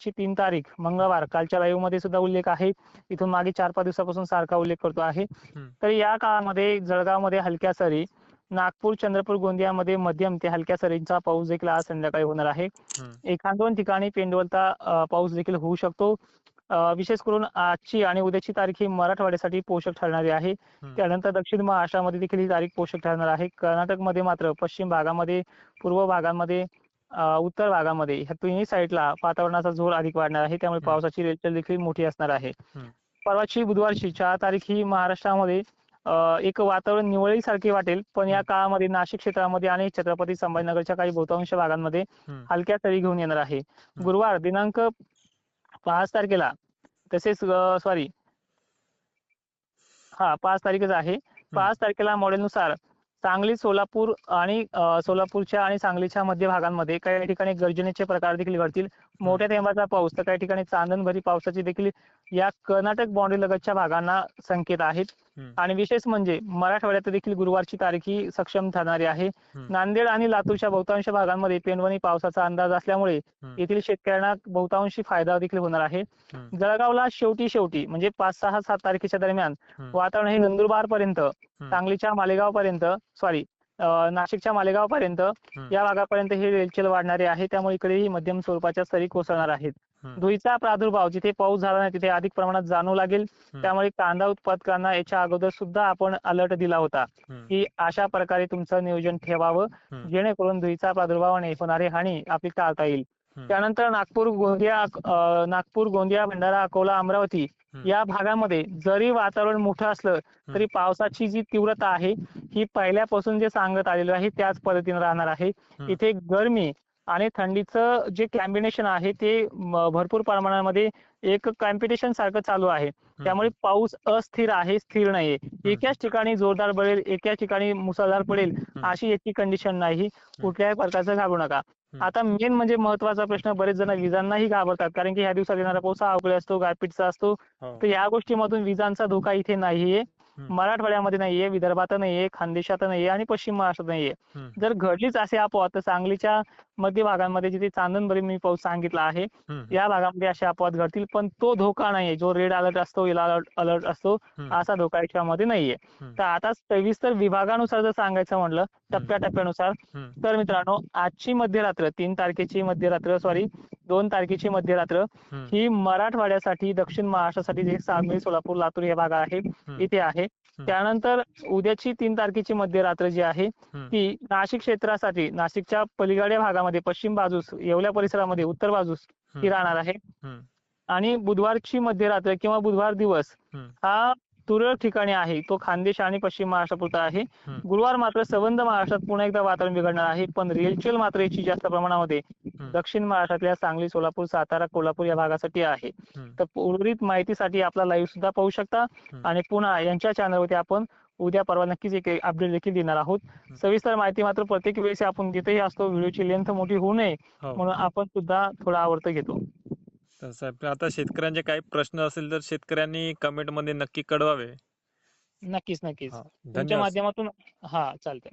ची तीन तारीख. मंगळवार. कालच्या लाईव्हमध्ये सुद्धा उल्लेख आहे. इथून मागे चार पाच दिवसापासून सारखा उल्लेख करतो आहे. तर या काळामध्ये जळगावमध्ये हलक्या सरी नागपूर चंद्रपूर गोंदियामध्ये मध्यम ते हलक्या सरींचा पाऊस देखील आज संध्याकाळी होणार आहे. एखाद दोन ठिकाणी पेंडवलता पाऊस देखील होऊ शकतो. विशेष करून आजची आणि उद्याची तारीख ही मराठवाड्यासाठी पोषक ठरणारी आहे. त्यानंतर दक्षिण महाराष्ट्रामध्ये देखील ही तारीख पोषक ठरणार आहे. कर्नाटकमध्ये मात्र पश्चिम भागामध्ये पूर्व भागामध्ये उत्तर भागामध्ये ह्या तिन्ही साईडला वातावरणाचा जोर अधिक वाढणार आहे त्यामुळे. पावसाची रेलचेल देखील मोठी असणार आहे. परवाची बुधवारची चार तारीख ही महाराष्ट्रामध्ये एक वातावरण निवळीसारखे वाटेल पण या. काळामध्ये नाशिक क्षेत्रामध्ये आणि छत्रपती संभाजीनगरच्या काही बहुतांश भागांमध्ये. हलक्या सरी घेऊन येणार आहे गुरुवार दिनांक पाच तारखेला तसेच सॉरी हा पाच तारीखच आहे पाच तारखेला मॉडेलनुसार सांगली सोलापूर आणि सोलापूरच्या आणि सांगलीच्या मध्य भागांमध्ये काही ठिकाणी गर्जनेचे प्रकार देखील घडतील. मोठ्या थेंबाचा पाऊस तर काही ठिकाणी चांदणभरी पावसाची देखील या कर्नाटक बाउंड्री लगतच्या भागांना संकेत आहेत. आणि विशेष म्हणजे मराठवाड्यात देखील गुरुवारची तारीख ही सक्षम ठरणारी आहे. नांदेड आणि लातूरच्या बहुतांश भागांमध्ये पेनवणी पावसाचा अंदाज असल्यामुळे. येथील शेतकऱ्यांना बहुतांशी फायदा देखील होणार आहे. जळगावला शेवटी शेवटी म्हणजे पाच सहा सात तारखेच्या दरम्यान. वातावरण हे नंदुरबार पर्यंत सांगलीच्या मालेगाव पर्यंत सॉरी नाशिकच्या मालेगाव पर्यंत हम्म. या भागापर्यंत हे रेलचेल वाढणारे आहे त्यामुळे इकडेही मध्यम स्वरूपाच्या सरी कोसळणार आहेत. धुळीचा प्रादुर्भाव जिथे पाऊस झाला नाही तिथे अधिक प्रमाणात जाणवू लागेल. त्यामुळे कांदा उत्पादकांना याच्या अगोदर सुद्धा आपण अलर्ट दिला होता. की अशा प्रकारे तुमचं नियोजन ठेवावं. जेणेकरून प्रादुर्भाव आणि होणारी हानी आपली टाळता येईल. त्यानंतर नागपूर गोंदिया नागपूर गोंदिया भंडारा अकोला अमरावती. या भागामध्ये जरी वातावरण मोठं असलं तरी पावसाची जी तीव्रता आहे ही पहिल्यापासून जे सांगत आलेलं आहे त्याच पद्धतीने राहणार आहे. इथे गरमी आणि थंडीचं जे कॉम्बिनेशन आहे ते भरपूर प्रमाणामध्ये एक कॉम्पिटिशन सारखं चालू आहे. त्यामुळे पाऊस अस्थिर आहे स्थिर नाहीये. एकाच ठिकाणी जोरदार पडेल एकाच ठिकाणी मुसळधार पडेल अशी याची कंडिशन नाही. कुठल्याही प्रकारचं घाबरू नका. आता मेन म्हणजे महत्त्वाचा प्रश्न बरेच जण विजांनाही घाबरतात कारण की ह्या दिवसात येणारा पाऊस हा अवकाळी असतो गारपीटचा असतो हो. तर या गोष्टीमधून विजांचा धोका इथे नाहीये. मराठवाड्यामध्ये नाहीये विदर्भात नाहीये खानदेशात नाहीये आणि पश्चिम महाराष्ट्रात नाहीये. जर घडलीच असे अपोवा तर सांगलीच्या मध्य भागांमध्ये जिथे चांदणबरी मी पाऊस सांगितला आहे. या भागामध्ये असे अपवाद घडतील पण तो धोका नाहीये जो रेड अलर्ट असतो येलो अलर्ट अलर्ट असतो. असा धोका याच्यामध्ये नाहीये. तर आता सविस्तर विभागानुसार जर सांगायचं म्हटलं टप्प्याटप्प्यानुसार. तर मित्रांनो आजची मध्यरात्र तीन तारखेची मध्यरात्र सॉरी दोन तारखेची मध्यरात्र. ही मराठवाड्यासाठी दक्षिण महाराष्ट्रासाठी जे सांगली सोलापूर लातूर हे भाग आहे इथे आहे त्यानंतर उद्याची तीन तारखेची मध्यरात्र जी आहे. ती नाशिक क्षेत्रासाठी नाशिकच्या पलीकडच्या भागामध्ये पश्चिम बाजूस येवल्या परिसरामध्ये उत्तर बाजूस ही. राहणार आहे. आणि बुधवारची मध्यरात्र किंवा बुधवार दिवस. हा तुरळक ठिकाणी आहे तो खानदेश आणि पश्चिम महाराष्ट्रापुरता आहे. गुरुवार मात्र संबंध महाराष्ट्रात पुन्हा एकदा वातावरण बिघडणार आहे पण रेलचेल मात्र याची जास्त प्रमाणामध्ये. दक्षिण महाराष्ट्रातल्या सांगली सोलापूर सातारा कोल्हापूर या भागासाठी आहे. तर उर्वरित माहितीसाठी आपला लाईव्ह सुद्धा पाहू शकता. आणि पुन्हा यांच्या चॅनलवरती आपण उद्या परवा नक्कीच एक अपडेट देखील देणार आहोत. सविस्तर माहिती मात्र प्रत्येक वेळेस आपण तिथेही असतो व्हिडिओची लेंथ मोठी होऊ नये हो. म्हणून आपण सुद्धा थोडा आवर्त घेतो. तर साहेब आता शेतकऱ्यांचे काही प्रश्न असेल तर शेतकऱ्यांनी कमेंटमध्ये नक्की कळवावे. नक्कीच नक्कीच. तुमच्या माध्यमातून हा चालतंय.